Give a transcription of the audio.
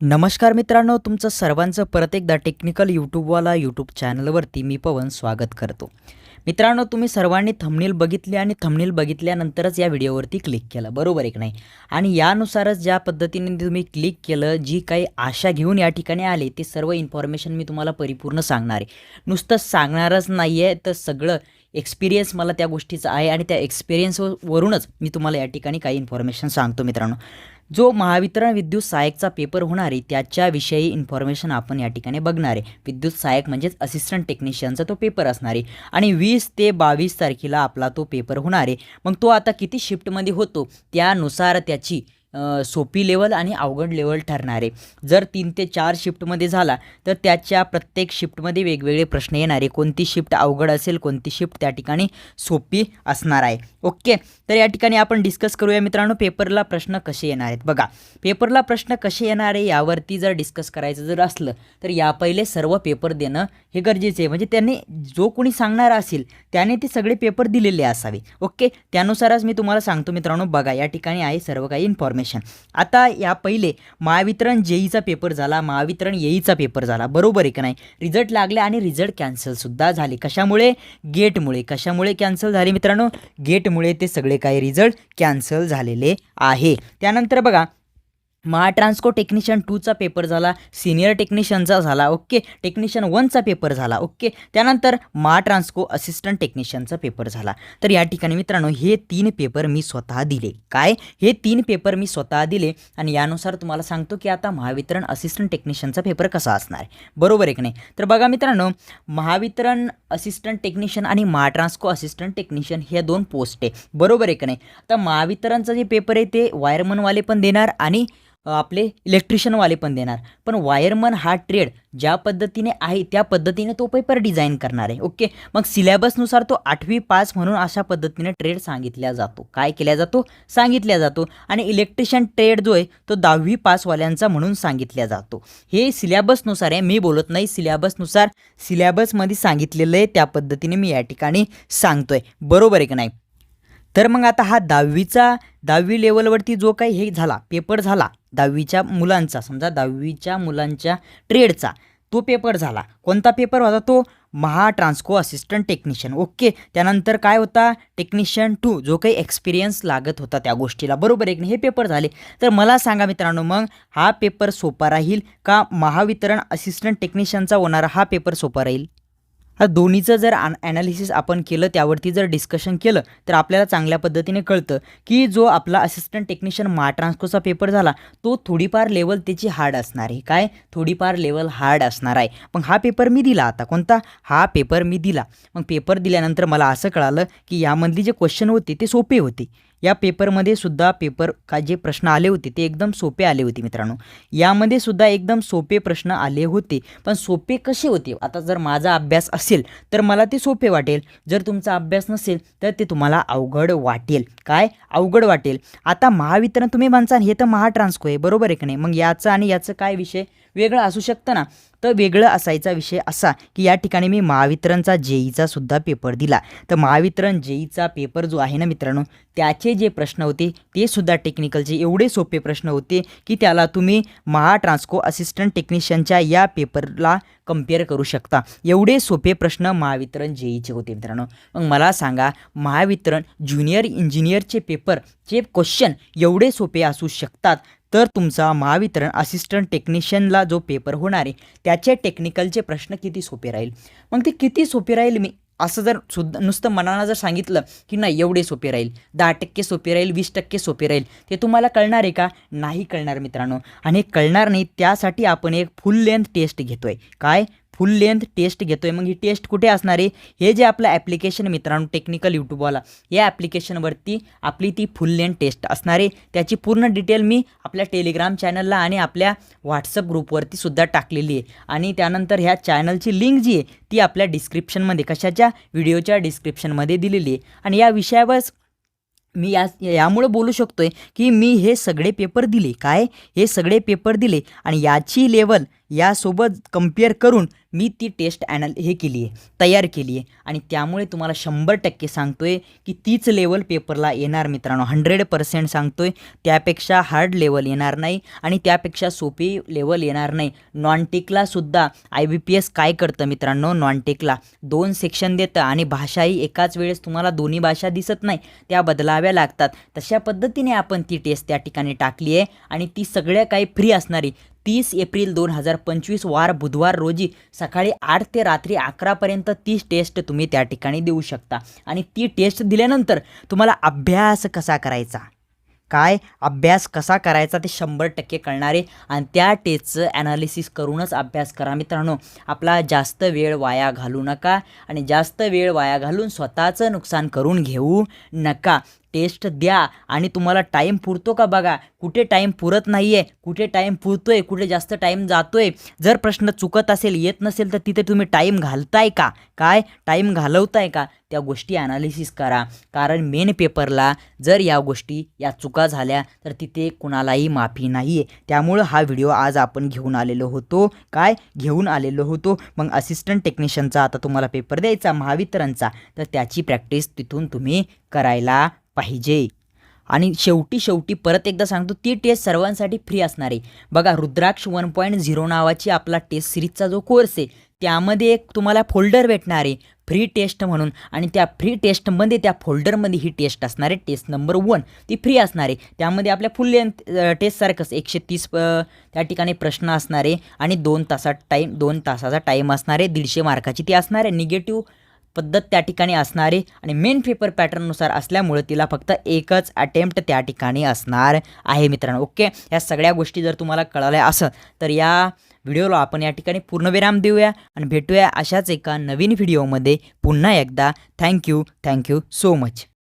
नमस्कार मित्रांनो तुमचं सर्वांचं परत एकदा टेक्निकल यूट्यूबवाला यूट्यूब चॅनलवरती मी पवन स्वागत करतो. मित्रांनो तुम्ही सर्वांनी थंबनेल बघितली आणि थंबनेल बघितल्यानंतरच या व्हिडिओवरती क्लिक केलं बरोबर एक नाही? आणि यानुसारच ज्या पद्धतीने तुम्ही क्लिक केलं जी काही आशा घेऊन या ठिकाणी आले ते सर्व इन्फॉर्मेशन मी तुम्हाला परिपूर्ण सांगणार आहे. नुसतं सांगणारच नाही आहे तर सगळं एक्सपिरियन्स मला त्या गोष्टीचा आहे आणि त्या एक्सपिरियन्सवरूनच मी तुम्हाला या ठिकाणी काही इन्फॉर्मेशन सांगतो मित्रांनो. जो महावितरण विद्युत सहायकचा पेपर होणार आहे त्याच्याविषयी इन्फॉर्मेशन आपण या ठिकाणी बघणार आहे. विद्युत सहायक म्हणजेच असिस्टंट टेक्निशियनचा तो पेपर असणार आहे. आणि वीस ते बावीस तारखेला आपला तो पेपर होणार आहे. मग तो आता किती शिफ्टमध्ये होतो? त्यानुसार त्याची सोपी लेवल आणि अवघड लेवल ठरणार आहे. जर तीन ते चार शिफ्टमध्ये झाला तर त्याच्या प्रत्येक शिफ्टमध्ये वेगवेगळे प्रश्न येणार आहे. कोणती शिफ्ट अवघड असेल कोणती शिफ्ट त्या ठिकाणी सोपी असणार आहे. ओके तर या ठिकाणी आपण डिस्कस करूया मित्रांनो पेपरला प्रश्न कसे येणार आहेत. बघा पेपरला प्रश्न कसे येणार आहे यावरती जर डिस्कस करायचं जर असलं तर या पहिले सर्व पेपर देणं हे गरजेचे आहे. म्हणजे त्यांनी जो कोणी सांगणार असेल त्याने ते सगळे पेपर दिलेले असावे. ओके त्यानुसारच मी तुम्हाला सांगतो मित्रांनो बघा या ठिकाणी आहे सर्व काही इन्फॉर्मेशन आता या पहिले महावितरण जेईचा पेपर झाला महावितरण येईचा पेपर झाला. बरोबर आहे का नाही? रिझल्ट लागले आणि रिझल्ट कॅन्सलसुद्धा झाले. कशामुळे? गेटमुळे कशामुळे कॅन्सल झाले मित्रांनो? गेटमुळे ते सगळे काही रिझल्ट कॅन्सल झालेले आहे. त्यानंतर बघा महाट्रान्सको टेक्निशियन टूचा पेपर झाला सिनियर टेक्निशियनचा झाला ओके? टेक्निशियन वनचा पेपर झाला ओके? त्यानंतर महाट्रान्सको असिस्टंट टेक्निशियनचा पेपर झाला. तर या ठिकाणी मित्रांनो हे तीन पेपर मी स्वतः दिले. काय? हे तीन पेपर मी स्वतः दिले आणि यानुसार तुम्हाला सांगतो की आता महावितरण असिस्टंट टेक्निशियनचा पेपर कसा असणार आहे. बरोबर आहे की नाही? तर बघा मित्रांनो महावितरण असिस्टंट टेक्निशियन आणि महाट्रान्सको असिस्टंट टेक्निशियन ह्या दोन पोस्ट आहे. बरोबर आहे की नाही? आता महावितरणचा जे पेपर आहे ते वायरमनवाले पण देणार आणि आपले इलेक्ट्रिशियनवाले पण देणार. पण वायरमन हा ट्रेड ज्या पद्धतीने आहे त्या पद्धतीने तो पेपर डिझाईन करणार आहे. ओके मग सिलेबसनुसार तो आठवी पास म्हणून अशा पद्धतीने ट्रेड सांगितल्या जातो. काय केल्या जातो? सांगितल्या जातो. आणि इलेक्ट्रिशियन ट्रेड जो आहे तो दहावी पासवाल्यांचा म्हणून सांगितल्या जातो. हे सिलेबसनुसार आहे. मी बोलत नाही सिलेबसनुसार सिलेबसमध्ये सांगितलेलं आहे त्या पद्धतीने मी या ठिकाणी सांगतो आहे बरोबर आहे की नाही? तर मग आता हा दहावीचा दहावी लेवलवरती जो काही हे झाला पेपर झाला दहावीच्या मुलांचा समजा दहावीच्या मुलांच्या ट्रेडचा तो पेपर झाला. कोणता पेपर होता तो? Mahatransco assistant technician. ओके त्यानंतर काय होता? टेक्निशियन टू जो काही एक्सपिरियन्स लागत होता त्या गोष्टीला. बरोबर एक नाही? हे पेपर झाले. तर मला सांगा मित्रांनो मग हा पेपर सोपा राहील का? महावितरण असिस्टंट टेक्निशियनचा होणारा हा पेपर सोपा राहील? आता दोन्हीचं जर अन ॲनालिसिस आपण केलं त्यावरती जर डिस्कशन केलं तर आपल्याला चांगल्या पद्धतीने कळतं की जो आपला असिस्टंट टेक्निशियन मा ट्रान्सकोचा पेपर झाला तो थोडीफार लेवल त्याची हार्ड असणार आहे. काय? थोडीफार लेवल हार्ड असणार आहे. मग हा पेपर मी दिला आता. कोणता? हा पेपर मी दिला. मग पेपर दिल्यानंतर मला असं कळालं की यामधली जे क्वेश्चन होते ते सोपे होते. या पेपरमध्ये सुद्धा पेपर का जे प्रश्न आले होते ते एकदम सोपे आले होते मित्रांनो. यामध्ये सुद्धा एकदम सोपे प्रश्न आले होते. पण सोपे कसे होते? आता जर माझा अभ्यास असेल तर मला ते सोपे वाटेल. जर तुमचा अभ्यास नसेल तर ते तुम्हाला अवघड वाटेल. काय? अवघड वाटेल. आता महावितरण तुम्ही म्हणसान हे तर महाट्रान्सको आहे बरोबर आहे की नाही? मग याचं आणि याचं काय विषय? वेगळं असू शकतं ना. तर वेगळं असायचा विषय असा की या ठिकाणी मी महावितरणचा जेईचा सुद्धा पेपर दिला. तर महावितरण जेईचा पेपर जो आहे ना मित्रांनो त्याचे जे प्रश्न होते ते सुद्धा टेक्निकलचे एवढे सोपे प्रश्न होते की त्याला तुम्ही महाट्रान्स्को असिस्टंट टेक्निशियनच्या या पेपरला कंपेअर करू शकता. एवढे सोपे प्रश्न महावितरण जेईचे होते मित्रांनो. मग मला सांगा महावितरण ज्युनियर इंजिनियरचे पेपरचे क्वेश्चन एवढे सोपे असू शकतात? तर तुमचा महावितरण असिस्टंट टेक्निशियनला जो पेपर होणार आहे त्याचे टेक्निकलचे प्रश्न किती सोपे राहील? मग ते किती सोपे राहील मी? असं जर सुद्धा नुसतं मनानं जर सांगितलं की नाही एवढे सोपे राहील. दहा टक्के सोपे राहील वीस टक्के सोपे राहील. ते तुम्हाला कळणार आहे का? नाही कळणार मित्रांनो. आणि कळणार नाही त्यासाठी आपण एक फुल लेंथ टेस्ट घेतो आहे काय? फुल लेंथ टेस्ट घेतो आहे मग ही टेस्ट कुठे असणार आहे? हे जे आपलं ॲप्लिकेशन मित्रांनो टेक्निकल यूट्यूबवाला या ॲप्लिकेशनवरती आपली ती फुल लेंथ टेस्ट असणार आहे. त्याची पूर्ण डिटेल मी आपल्या टेलिग्राम चॅनलला आणि आपल्या व्हॉट्सअप ग्रुपवरती सुद्धा टाकलेली आहे. आणि त्यानंतर ह्या चॅनलची लिंक जी आहे ती आपल्या डिस्क्रिप्शनमध्ये कशाच्या? व्हिडिओच्या डिस्क्रिप्शनमध्ये दिलेली आहे. आणि या विषयावर मी या यामुळं बोलू शकतो आहे की मी हे सगळे पेपर दिले. काय? हे सगळे पेपर दिले. आणि याची लेवल यासोबत कंपेअर करून मी ती टेस्ट ॲनल हे केली आहे तयार केली आहे आणि त्यामुळे तुम्हाला शंभर टक्के सांगतो आहे की तीच लेवल पेपरला येणार मित्रांनो. हंड्रेड पर्सेंट सांगतो आहे त्यापेक्षा हार्ड लेवल येणार नाही आणि त्यापेक्षा सोपी लेवल येणार नाही. नॉनटेकलासुद्धा आय बी पी एस काय करतं मित्रांनो? नॉनटेकला दोन सेक्शन देतं आणि भाषाही एकाच वेळेस तुम्हाला दोन्ही भाषा दिसत नाही. त्या बदलाव्या लागतात. तशा पद्धतीने आपण ती टेस्ट त्या ठिकाणी टाकली आहे आणि ती सगळ्या काही फ्री असणारी. तीस एप्रिल दोन हजार पंचवीस वार बुधवार रोजी सकाळी आठ ते रात्री अकरापर्यंत ती टेस्ट तुम्ही त्या ठिकाणी देऊ शकता. आणि ती टेस्ट दिल्यानंतर तुम्हाला अभ्यास कसा करायचा? काय? अभ्यास कसा करायचा ते शंभर टक्के कळणारे आणि त्या टेस्टचं ॲनालिसिस करूनच अभ्यास करा. मित्रांनो आपला जास्त वेळ वाया घालू नका आणि जास्त वेळ वाया घालून स्वतःचं नुकसान करून घेऊ नका. टेस्ट द्या आणि तुम्हाला टाईम पुरतो का बघा? कुठे टाईम पुरत नाही आहे कुठे टाईम पुरतो आहे कुठे जास्त टाईम जातो आहे जर प्रश्न चुकत असेल येत नसेल तर तिथे तुम्ही टाईम घालताय का? काय? टाईम घालवताय का? त्या गोष्टी ॲनालिसिस करा. कारण मेन पेपरला जर या गोष्टी या चुका झाल्या तर तिथे कुणालाही माफी नाही आहे त्यामुळं हा व्हिडिओ आज आपण घेऊन आलेलो होतो. काय? घेऊन आलेलो होतो. मग असिस्टंट टेक्निशियनचा आता तुम्हाला पेपर द्यायचा महावितरणचा. तर त्याची प्रॅक्टिस तिथून तुम्ही करायला पाहिजे. आणि शेवटी शेवटी परत एकदा सांगतो ती टेस्ट सर्वांसाठी फ्री असणार आहे. बघा रुद्राक्ष वन पॉईंट झिरो नावाची आपला टेस्ट सिरीजचा जो कोर्स आहे त्यामध्ये एक तुम्हाला फोल्डर भेटणार आहे फ्री टेस्ट म्हणून. आणि त्या फ्री टेस्टमध्ये त्या फोल्डरमध्ये ही टेस्ट असणार आहे टेस्ट नंबर वन ती फ्री असणार आहे. त्यामध्ये आपल्या फुल लेंथ टेस्टसारखंच एकशे तीस त्या ठिकाणी प्रश्न असणार आहे. आणि दोन तासात टाईम दोन तासाचा टाईम असणार आहे दीडशे मार्काची ती असणार आहे. निगेटिव्ह पद्धत त्या ठिकाणी असणारी आणि मेन पेपर पॅटर्ननुसार असल्यामुळे तिला फक्त एकच अटेम्प्ट त्या ठिकाणी असणार आहे मित्रांनो. ओके या सगळ्या गोष्टी जर तुम्हाला कळाल्या असं तर या व्हिडिओला आपण या ठिकाणी पूर्णविराम देऊया आणि भेटूया अशाच एका नवीन व्हिडिओमध्ये पुन्हा एकदा. Thank you thank you so much